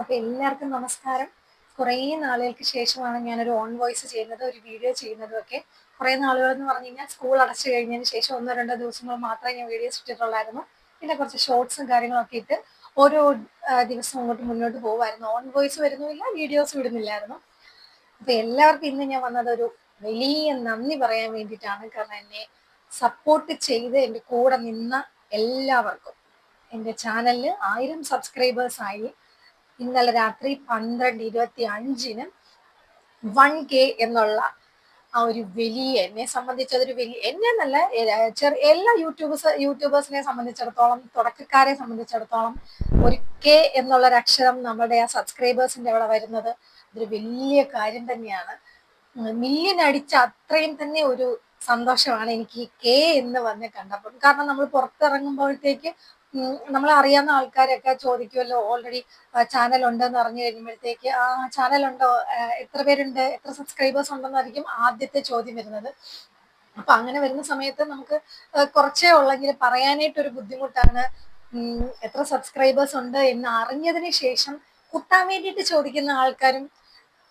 അപ്പൊ എല്ലാവർക്കും നമസ്കാരം. കുറേ നാളുകൾക്ക് ശേഷമാണ് ഞാനൊരു ഓൺ വോയിസ് ചെയ്യുന്നത് ഒരു വീഡിയോ ചെയ്യുന്നതും ഒക്കെ. കുറേ നാളുകൾ എന്ന് പറഞ്ഞു കഴിഞ്ഞാൽ സ്കൂൾ അടച്ചു കഴിഞ്ഞതിന് ശേഷം ഒന്നോ രണ്ടോ ദിവസങ്ങൾ മാത്രമേ ഞാൻ വീഡിയോസ് ഇട്ടിട്ടുള്ളായിരുന്നു. പിന്നെ കുറച്ച് ഷോർട്സും കാര്യങ്ങളൊക്കെ ഇട്ട് ഓരോ ദിവസം അങ്ങോട്ട് മുന്നോട്ട് പോകുമായിരുന്നു ഓൺ വോയിസ് വരുന്നില്ല വീഡിയോസ് വിടുന്നില്ലായിരുന്നു അപ്പൊ എല്ലാവർക്കും ഇന്ന് ഞാൻ വന്നത് ഒരു വലിയ നന്ദി പറയാൻ വേണ്ടിയിട്ടാണ്. കാരണം എന്നെ സപ്പോർട്ട് ചെയ്ത് എന്റെ കൂടെ നിന്ന എല്ലാവർക്കും. എന്റെ ചാനലിൽ ആയിരം സബ്സ്ക്രൈബേഴ്സ് ആയി. ഇന്നലെ രാത്രി പന്ത്രണ്ട് ഇരുപത്തി അഞ്ചിന് വൺ കെ എന്നുള്ള ആ ഒരു വലിയ എന്നെ സംബന്ധിച്ച് അതൊരു വലിയ എന്നെ എന്നല്ല ചെറിയ എല്ലാ യൂട്യൂബേഴ്സ് യൂട്യൂബേഴ്സിനെ സംബന്ധിച്ചിടത്തോളം തുടക്കക്കാരെ സംബന്ധിച്ചിടത്തോളം ഒരു കെ എന്നുള്ള ഒരു അക്ഷരം നമ്മുടെ ആ സബ്സ്ക്രൈബേഴ്സിന്റെ അവിടെ വരുന്നത് അതൊരു വലിയ കാര്യം തന്നെയാണ്. മില്യൻ അടിച്ച അത്രയും തന്നെ ഒരു സന്തോഷമാണ് എനിക്ക് കെ എന്ന് വന്ന് കണ്ടപ്പോൾ കാരണം നമ്മൾ പുറത്തിറങ്ങുമ്പോഴത്തേക്ക് ഉം, നമ്മളെ അറിയാവുന്ന ആൾക്കാരൊക്കെ ചോദിക്കുമല്ലോ ഓൾറെഡി ചാനൽ ഉണ്ടെന്ന് അറിഞ്ഞു കഴിയുമ്പോഴത്തേക്ക് ആ ചാനൽ ഉണ്ടോ? എത്ര പേരുണ്ട്? എത്ര സബ്സ്ക്രൈബേഴ്സ് ഉണ്ടെന്നായിരിക്കും ആദ്യത്തെ ചോദ്യം വരുന്നത്. അപ്പൊ അങ്ങനെ വരുന്ന സമയത്ത് നമുക്ക് കുറച്ചേ ഉള്ളെങ്കിൽ പറയാനായിട്ടൊരു ബുദ്ധിമുട്ടാണ് എത്ര സബ്സ്ക്രൈബേഴ്സ് ഉണ്ട് എന്ന് അറിഞ്ഞതിന് ശേഷം കുത്താൻ വേണ്ടിയിട്ട് ചോദിക്കുന്ന ആൾക്കാരും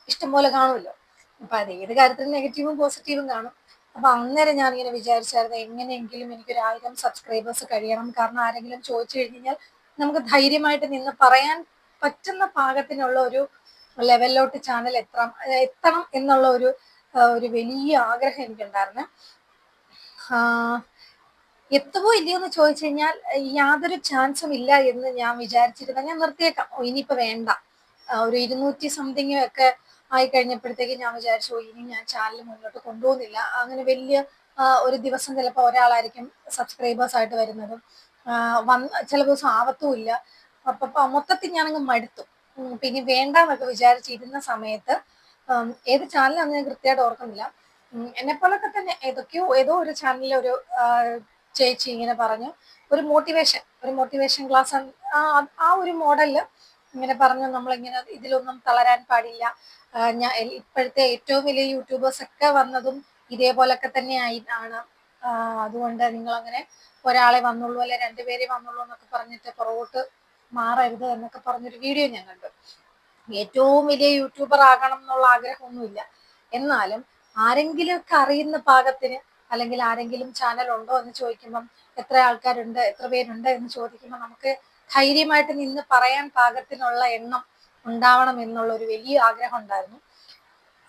ഇഷ്ടംപോലെ കാണുമല്ലോ അപ്പൊ അത് ഏത് കാര്യത്തിലും നെഗറ്റീവും പോസിറ്റീവും കാണും. അപ്പൊ അന്നേരം ഞാൻ ഇങ്ങനെ വിചാരിച്ചായിരുന്നു എങ്ങനെയെങ്കിലും എനിക്കൊരു ആയിരം സബ്സ്ക്രൈബേഴ്സ് കഴിയണം. കാരണം ആരെങ്കിലും ചോദിച്ചു കഴിഞ്ഞാൽ നമുക്ക് ധൈര്യമായിട്ട് നിന്ന് പറയാൻ പറ്റുന്ന പാകത്തിനുള്ള ഒരു ലെവലിലോട്ട് ചാനൽ എത്തണം എത്തണം എന്നുള്ള ഒരു ഒരു വലിയ ആഗ്രഹം എനിക്കുണ്ടായിരുന്നു. എത്തുമോ ഇല്ലയോ എന്ന് ചോദിച്ചു കഴിഞ്ഞാൽ യാതൊരു ചാൻസും ഇല്ല എന്ന് ഞാൻ വിചാരിച്ചിരുന്ന. ഞാൻ നിർത്തിയേക്കാം. ഇനിയിപ്പോ വേണ്ട. ഒരു ഇരുന്നൂറ്റി സംതിങ് ഒക്കെ ആയി കഴിഞ്ഞപ്പോഴത്തേക്ക് ഞാൻ വിചാരിച്ചു ഇനി ഞാൻ ചാനൽ മുന്നോട്ട് കൊണ്ടുപോകുന്നില്ല. അങ്ങനെ വലിയ ഒരു ദിവസം ചിലപ്പോൾ ഒരാളായിരിക്കും സബ്സ്ക്രൈബേഴ്സ് ആയിട്ട് വരുന്നതും വന്ന് ചില ദിവസം ആവത്തുമില്ല അപ്പൊ മൊത്തത്തിൽ ഞാനങ്ങ് മടുത്തു. പിന്നെ വേണ്ടെന്നൊക്കെ വിചാരിച്ചിരുന്ന സമയത്ത് ഏത് ചാനലാണെന്ന് ഞാൻ കൃത്യമായിട്ട് ഓർക്കുന്നില്ല. എന്നെ പോലൊക്കെ തന്നെ ഏതൊക്കെയോ ഏതോ ഒരു ചാനലിൽ ഒരു ചേച്ചി ഇങ്ങനെ പറഞ്ഞു ഒരു മോട്ടിവേഷൻ ഒരു മോട്ടിവേഷൻ ക്ലാസ് ആ ഒരു മോഡലിൽ ഇങ്ങനെ പറഞ്ഞു നമ്മളിങ്ങനെ ഇതിലൊന്നും തളരാൻ പാടില്ല. ഞാൻ ഇപ്പോഴത്തെ ഏറ്റവും വലിയ യൂട്യൂബേഴ്സ് ഒക്കെ വന്നതും ഇതേപോലൊക്കെ തന്നെ ആയി ആണ് അതുകൊണ്ട് നിങ്ങൾ അങ്ങനെ ഒരാളെ വന്നുള്ളൂ അല്ലെ രണ്ടുപേരെ വന്നുള്ളൂ എന്നൊക്കെ പറഞ്ഞിട്ട് പുറകോട്ട് മാറരുത് എന്നൊക്കെ പറഞ്ഞൊരു വീഡിയോ ഞാൻ കണ്ടു. ഏറ്റവും വലിയ യൂട്യൂബർ ആകണം എന്നുള്ള ആഗ്രഹമൊന്നുമില്ല. എന്നാലും ആരെങ്കിലും ഒക്കെ അറിയുന്ന പാകത്തിന് അല്ലെങ്കിൽ ആരെങ്കിലും ചാനൽ ഉണ്ടോ എന്ന് ചോദിക്കുമ്പം എത്ര ആൾക്കാരുണ്ട് എത്ര പേരുണ്ട് എന്ന് ചോദിക്കുമ്പോൾ നമുക്ക് ധൈര്യമായിട്ട് നിന്ന് പറയാൻ പാകത്തിനുള്ള എണ്ണം ഉണ്ടാവണം എന്നുള്ള ഒരു വലിയ ആഗ്രഹം ഉണ്ടായിരുന്നു.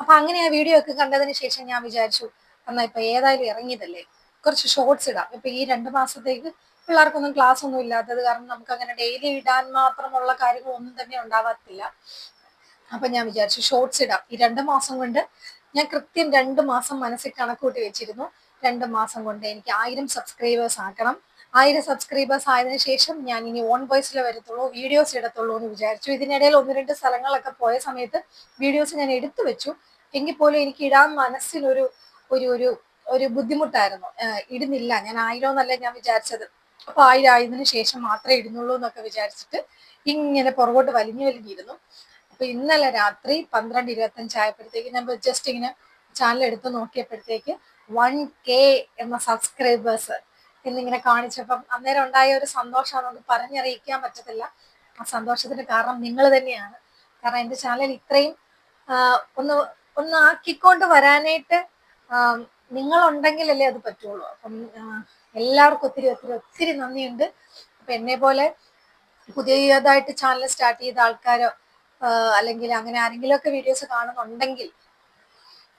അപ്പൊ അങ്ങനെ ആ വീഡിയോ ഒക്കെ കണ്ടതിന് ശേഷം ഞാൻ വിചാരിച്ചു എന്നാ ഇപ്പൊ ഏതായാലും ഇറങ്ങിയതല്ലേ? കുറച്ച് ഷോർട്സ് ഇടാം. ഇപ്പൊ ഈ രണ്ട് മാസത്തേക്ക് പിള്ളേർക്കൊന്നും ക്ലാസ് ഒന്നും ഇല്ലാത്തത് കാരണം നമുക്ക് അങ്ങനെ ഡെയിലി ഇടാൻ മാത്രമുള്ള കാര്യങ്ങളൊന്നും തന്നെ ഉണ്ടാവാത്തില്ല. അപ്പൊ ഞാൻ വിചാരിച്ചു ഷോർട്സ് ഇടാം. ഈ രണ്ട് മാസം കൊണ്ട് ഞാൻ കൃത്യം രണ്ട് മാസം മനസ്സിൽ കണക്കൂട്ടി വെച്ചിരുന്നു. രണ്ട് മാസം കൊണ്ട് എനിക്ക് ആയിരം സബ്സ്ക്രൈബേഴ്സ് ആക്കണം. ആയിരം സബ്സ്ക്രൈബേഴ്സ് ആയതിനു ശേഷം ഞാൻ ഇനി ഓൺ വോയിസിൽ വരത്തുള്ളൂ വീഡിയോസ് ഇടത്തുള്ളൂ എന്ന് വിചാരിച്ചു. ഇതിനിടയിൽ ഒന്ന് രണ്ട് സ്ഥലങ്ങളൊക്കെ പോയ സമയത്ത് വീഡിയോസ് ഞാൻ എടുത്തു വെച്ചു. എങ്കിൽ പോലും എനിക്ക് ഇടാൻ മനസ്സിനൊരു ഒരു ഒരു ഒരു ബുദ്ധിമുട്ടായിരുന്നു. ഇടുന്നില്ല. ഞാൻ ആയിരം എന്നല്ല ഞാൻ വിചാരിച്ചത്. അപ്പൊ ആയിരം ആയതിനു ശേഷം മാത്രമേ ഇടുന്നുള്ളൂ എന്നൊക്കെ വിചാരിച്ചിട്ട് ഇങ്ങനെ പുറകോട്ട് വലിഞ്ഞു വലിഞ്ഞിരുന്നു അപ്പൊ ഇന്നലെ രാത്രി പന്ത്രണ്ട് ഇരുപത്തി അഞ്ചായപ്പോഴത്തേക്ക് ഞാൻ ജസ്റ്റ് ഇങ്ങനെ ചാനൽ എടുത്ത് നോക്കിയപ്പോഴത്തേക്ക് വൺ കെ എന്ന സബ്സ്ക്രൈബേഴ്സ് എന്നിങ്ങനെ കാണിച്ചപ്പം അന്നേരം ഉണ്ടായ ഒരു സന്തോഷം നമുക്ക് പറഞ്ഞറിയിക്കാൻ പറ്റത്തില്ല. ആ സന്തോഷത്തിന് കാരണം നിങ്ങൾ തന്നെയാണ്. കാരണം എന്റെ ചാനൽ ഇത്രയും ഒന്ന് ഒന്ന് ആക്കിക്കൊണ്ട് വരാനായിട്ട് നിങ്ങൾ ഉണ്ടെങ്കിലല്ലേ അത് പറ്റുള്ളൂ. അപ്പം എല്ലാവർക്കും ഒത്തിരി ഒത്തിരി ഒത്തിരി നന്ദിയുണ്ട്. അപ്പൊ എന്നെ പോലെ പുതിയതായിട്ട് ചാനൽ സ്റ്റാർട്ട് ചെയ്ത ആൾക്കാരോ അല്ലെങ്കിൽ അങ്ങനെ ആരെങ്കിലും ഒക്കെ വീഡിയോസ് കാണുന്നുണ്ടെങ്കിൽ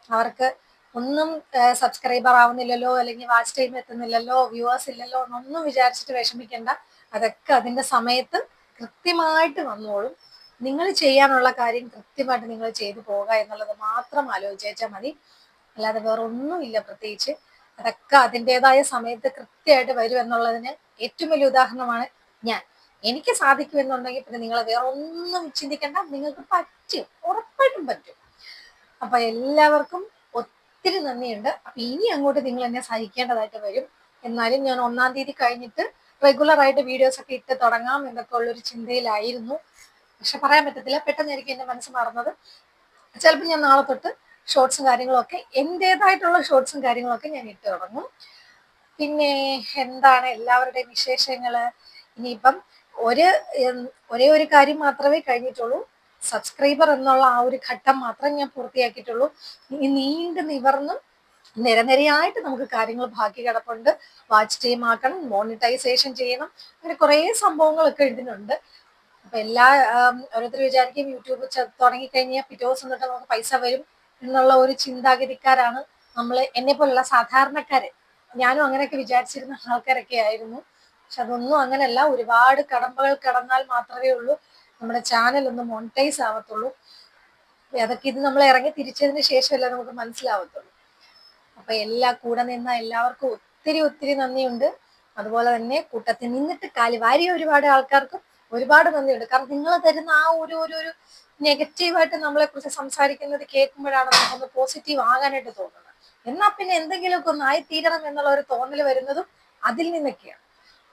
അവർക്ക് ഒന്നും സബ്സ്ക്രൈബർ ആവുന്നില്ലല്ലോ അല്ലെങ്കിൽ വാച്ച് ടൈം എത്തുന്നില്ലല്ലോ വ്യൂവേഴ്സ് ഇല്ലല്ലോ എന്നൊന്നും വിചാരിച്ചിട്ട് വിഷമിക്കേണ്ട. അതൊക്കെ അതിന്റെ സമയത്ത് കൃത്യമായിട്ട് വന്നോളും. നിങ്ങൾ ചെയ്യാനുള്ള കാര്യം കൃത്യമായിട്ട് നിങ്ങൾ ചെയ്തു പോകുക എന്നുള്ളത് മാത്രം ആലോചിച്ചാൽ മതി. അല്ലാതെ വേറെ ഒന്നുമില്ല പ്രത്യേകിച്ച്. അതൊക്കെ അതിന്റെതായ സമയത്ത് കൃത്യമായിട്ട് വരും എന്നുള്ളതിന് ഏറ്റവും വലിയ ഉദാഹരണമാണ് ഞാൻ. എനിക്ക് സാധിക്കുമെന്നുണ്ടെങ്കിൽ പിന്നെ നിങ്ങൾ വേറെ ഒന്നും ചിന്തിക്കേണ്ട. നിങ്ങൾക്ക് പറ്റും. ഉറപ്പായിട്ടും പറ്റും. അപ്പൊ എല്ലാവർക്കും ഒത്തിരി നന്ദിയുണ്ട്. അപ്പൊ ഇനി അങ്ങോട്ട് നിങ്ങൾ എന്നെ സഹിക്കേണ്ടതായിട്ട് വരും. എന്നാലും ഞാൻ ഒന്നാം തീയതി കഴിഞ്ഞിട്ട് റെഗുലർ ആയിട്ട് വീഡിയോസ് ഒക്കെ ഇട്ട് തുടങ്ങാം എന്നൊക്കെ ഉള്ളൊരു ചിന്തയിലായിരുന്നു. പക്ഷെ പറയാൻ പറ്റത്തില്ല. പെട്ടെന്നായിരിക്കും എന്റെ മനസ്സ് മറന്നത്. ചിലപ്പോൾ ഞാൻ നാളെ തൊട്ട് ഷോർട്സും കാര്യങ്ങളൊക്കെ എന്റേതായിട്ടുള്ള ഷോർട്സും കാര്യങ്ങളൊക്കെ ഞാൻ ഇട്ട് തുടങ്ങും. പിന്നെ എന്താണ് എല്ലാവരുടെയും വിശേഷങ്ങൾ? ഇനിയിപ്പം ഒരു ഒരേ ഒരു കാര്യം മാത്രമേ കഴിഞ്ഞിട്ടുള്ളൂ. സബ്സ്ക്രൈബർ എന്നുള്ള ആ ഒരു ഘട്ടം മാത്രം ഞാൻ പൂർത്തിയാക്കിയിട്ടുള്ളൂ. ഇനി നീണ്ടു നിവർന്നും നിരനിരയായിട്ട് നമുക്ക് കാര്യങ്ങൾ ബാക്കി കിടപ്പുണ്ട്. വാച്ച് ടൈം ആക്കണം മോണിറ്റൈസേഷൻ ചെയ്യണം. അങ്ങനെ കുറേ സംഭവങ്ങളൊക്കെ ഇതിനുണ്ട്. അപ്പൊ എല്ലാ ഓരോരുത്തർ വിചാരിക്കും യൂട്യൂബ് തുടങ്ങിക്കഴിഞ്ഞാൽ പിറ്റേ ദിവസം തൊട്ട് നമുക്ക് പൈസ വരും എന്നുള്ള ഒരു ചിന്താഗതിക്കാരാണ് നമ്മൾ എന്നെ പോലുള്ള സാധാരണക്കാര്. ഞാനും അങ്ങനെയൊക്കെ വിചാരിച്ചിരുന്ന ആൾക്കാരൊക്കെ ആയിരുന്നു. പക്ഷെ അതൊന്നും അങ്ങനെയല്ല ഒരുപാട് കടമ്പകൾ കടന്നാൽ മാത്രമേ ഉള്ളൂ. നമ്മുടെ ചാനൽ ഒന്ന് മോണിറ്റൈസ് ആവത്തുള്ളൂ. അതൊക്കെ ഇത് നമ്മൾ ഇറങ്ങി തിരിച്ചതിന് ശേഷമല്ല നമുക്ക് മനസ്സിലാവത്തുള്ളൂ. അപ്പൊ എല്ലാ കൂടെ നിന്ന എല്ലാവർക്കും ഒത്തിരി ഒത്തിരി നന്ദിയുണ്ട്. അതുപോലെ തന്നെ കൂട്ടത്തിൽ നിന്നിട്ട് കാലി വാരിയ ഒരുപാട് ആൾക്കാർക്കും ഒരുപാട് നന്ദിയുണ്ട്. കാരണം നിങ്ങൾ തരുന്ന ആ ഒരു ഒരു ഒരു നെഗറ്റീവായിട്ട് നമ്മളെ കുറിച്ച് സംസാരിക്കുന്നത് കേൾക്കുമ്പോഴാണ് നമുക്കൊന്ന് പോസിറ്റീവ് ആകാനായിട്ട് തോന്നുന്നത്. എന്നാ പിന്നെ എന്തെങ്കിലുമൊക്കെ ഒന്ന് ആയിത്തീരണം എന്നുള്ള ഒരു തോന്നൽ വരുന്നതും അതിൽ നിന്നൊക്കെയാണ്.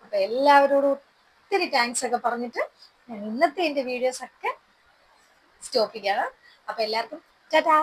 അപ്പൊ എല്ലാവരോടും ഒത്തിരി താങ്ക്സ് ഒക്കെ പറഞ്ഞിട്ട് ഞാൻ ഇന്നത്തെ എന്റെ വീഡിയോസ് ഒക്കെ സ്റ്റോപ്പ് ചെയ്യണം. അപ്പൊ എല്ലാവർക്കും ടാറ്റാ.